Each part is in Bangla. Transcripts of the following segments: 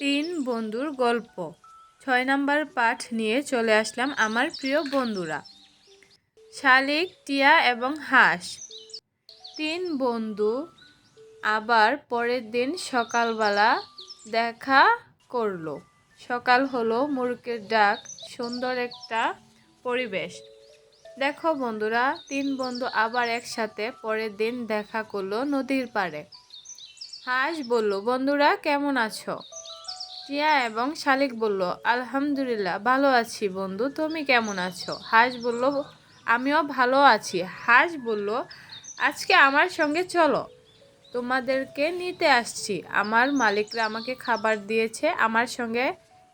তিন বন্ধুর গল্প। ছয় নাম্বার পাঠ নিয়ে চলে আসলাম আমার প্রিয় বন্ধুরা। শালিক, টিয়া এবং হাঁস। তিন বন্ধু আবার পরের দিন সকালবেলা দেখা করল। সকাল হলো মুরগের ডাক, সুন্দর একটা পরিবেশ। দেখো বন্ধুরা, তিন বন্ধু আবার একসাথে পরের দিন দেখা করল নদীর পাড়ে। হাঁস বলল, বন্ধুরা, কেমন আছো? টিয়া এবং শালিক বলল, আলহামদুলিল্লাহ, ভালো আছি বন্ধু, তুমি কেমন আছো? হাঁস বলল, আমিও ভালো আছি। হাঁস বলল, আজকে আমার সঙ্গে চলো, তোমাদেরকে নিতে আসছি। আমার মালিকরা আমাকে খাবার দিয়েছে, আমার সঙ্গে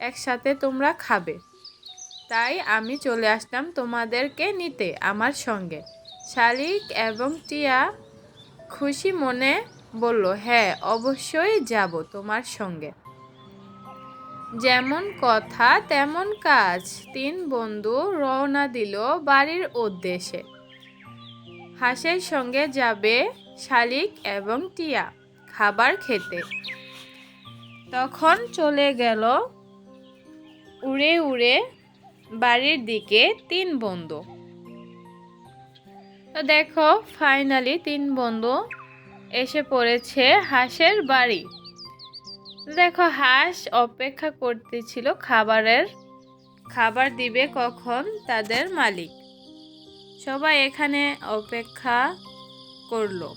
একসাথে তোমরা খাবে। তাই আমি চলে আসলাম তোমাদেরকে নিতে, আমার সঙ্গে। শালিক এবং টিয়া খুশি মনে বলল হ্যাঁ অবশ্যই যাব তোমার সঙ্গে। যেমন কথা, তেমন কাজ। তিন বন্ধু রওনা দিল বাড়ির উদ্দেশ্যে। হাঁসের সঙ্গে যাবে শালিক এবং টিয়া খাবার খেতে। তখন চলে গেল উড়ে উড়ে বাড়ির দিকে তিন বন্ধু। তো দেখো ফাইনালি তিন বন্ধু এসে পড়েছে হাঁসের বাড়ি। দেখো, হাঁস অপেক্ষা করতেছিল খাবারের, খাবার দিবে কখন তাদের মালিক। সবাই এখানে অপেক্ষা করল।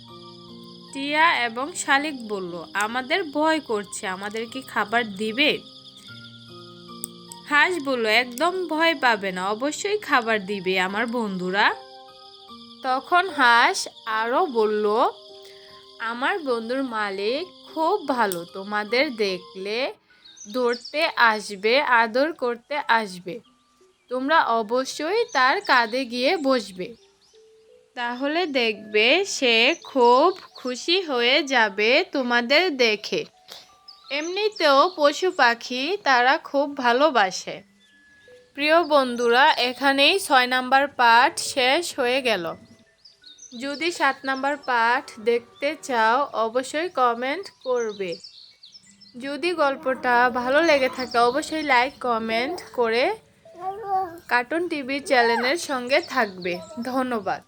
টিয়া এবং শালিক বলল, আমাদের ভয় করছে, আমাদের কি খাবার দিবে? হাঁস বলল, একদম ভয় পাবে না, অবশ্যই খাবার দিবে আমার বন্ধুরা। তখন হাঁস আরও বলল, আমার বন্ধুর মালিক খুব ভালো। তোমাদের দেখলে, ধরতে আসবে, আদর করতে আসবে। তোমরা অবশ্যই তার কাঁধে গিয়ে বসবে। তাহলে দেখবে সে খুব খুশি হয়ে যাবে তোমাদের দেখে। এমনিতেও পশু পাখি তারা খুব ভালোবাসে। প্রিয় বন্ধুরা, এখানেই ছয় নাম্বার পাঠ শেষ হয়ে গেল। যদি সাত নাম্বার পাঠ দেখতে চাও, অবশ্যই কমেন্ট করবে। যদি গল্পটা ভালো লেগে থাকে, অবশ্যই লাইক কমেন্ট করে কার্টুন টিভি চ্যানেলের সঙ্গে থাকবে। ধন্যবাদ।